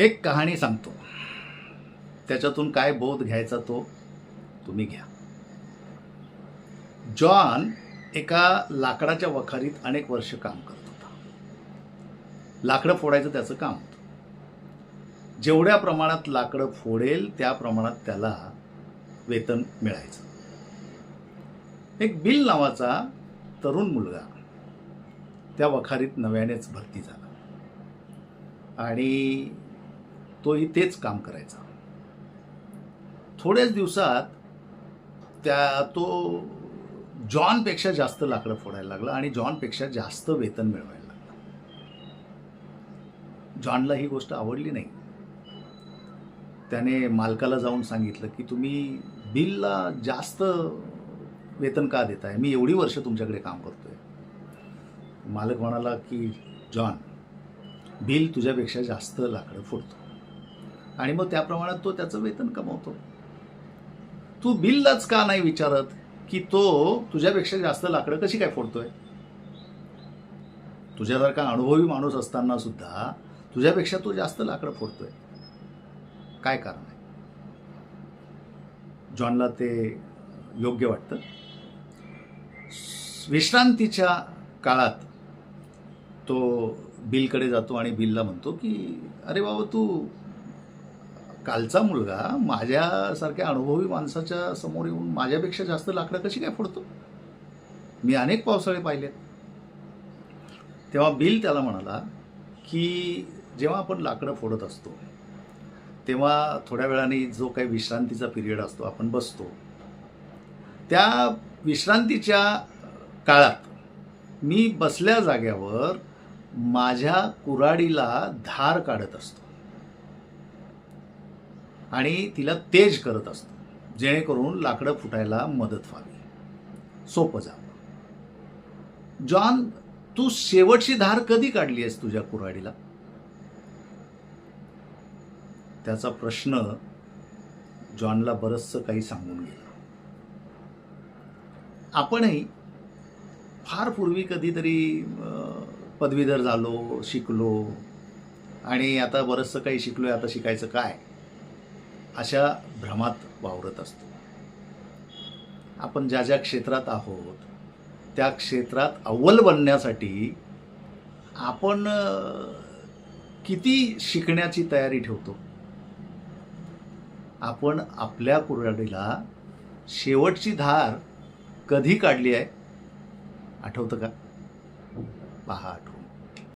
एक कहाणी सांगतो. त्याच्यातून काय बोध घ्यायचा तो तुम्ही घ्या. जॉन एका लाकडाच्या वखारीत अनेक वर्ष काम करत होता. लाकडं फोडायचं त्याचं काम होतं. जेवढ्या प्रमाणात लाकडं फोडेल त्या प्रमाणात त्याला वेतन मिळायचं. एक बिल नावाचा तरुण मुलगा त्या वखारीत नव्यानेच भरती झाला. आणि तोही तेच काम करायचा. थोड्याच दिवसात त्या तो जॉनपेक्षा जास्त लाकडं फोडायला लागला आणि जॉनपेक्षा जास्त वेतन मिळवायला लागला. जॉनला ही गोष्ट आवडली नाही. त्याने मालकाला जाऊन सांगितलं की तुम्ही बिलला जास्त वेतन का देताय? मी एवढी वर्ष तुमच्याकडे काम करतोय. मालक म्हणाला की जॉन बिल तुझ्यापेक्षा जास्त लाकडं फोडतो. आणि मग त्या प्रमाणात तो त्याचं वेतन कमवतो. तू बिललाच का नाही विचारत की तो तुझ्यापेक्षा जास्त लाकडं कशी काय फोडतोय? तुझ्यासारखा अनुभवी माणूस असताना सुद्धा तुझ्यापेक्षा तो जास्त लाकडं फोडतोय. काय कारण आहे? जॉनला ते योग्य वाटतं. विश्रांतीच्या काळात तो बिलकडे जातो आणि बिलला म्हणतो की अरे बाबा तू कालचा मुलगा माझ्यासारख्या अनुभवी माणसाच्या समोर येऊन माझ्यापेक्षा जास्त लाकडं कशी काय फोडतो? मी अनेक पावसाळे पाहिलेत. तेव्हा बिल त्याला म्हणाला की जेव्हा आपण लाकडं फोडत असतो तेव्हा थोड्या वेळाने जो काही विश्रांतीचा पिरियड असतो आपण बसतो. त्या विश्रांतीच्या काळात मी बसल्या जाग्यावर माझ्या कुऱ्हाडीला धार काढत असतो. आणि तिला तेज करत असतो जेणेकरून लाकडं फुटायला मदत व्हावी. सोपं जावं. जॉन तू शेवटची धार कधी काढली आहेस तुझ्या कुऱ्हाडीला? त्याचा प्रश्न जॉनला बरंचसं काही सांगून गेला. आपणही फार पूर्वी कधीतरी पदवीधर झालो शिकलो आणि आता बरंचसं काही शिकलोय आता शिकायचं काय? अशा भ्रमात वावरत असतो. आपण ज्या ज्या क्षेत्रात आहोत त्या क्षेत्रात अव्वल बनण्यासाठी आपण किती शिकण्याची तयारी ठेवतो? आपण आपल्या कुऱ्हाडीला शेवटची धार कधी काढली आहे? आठवतं का? पहा आठवू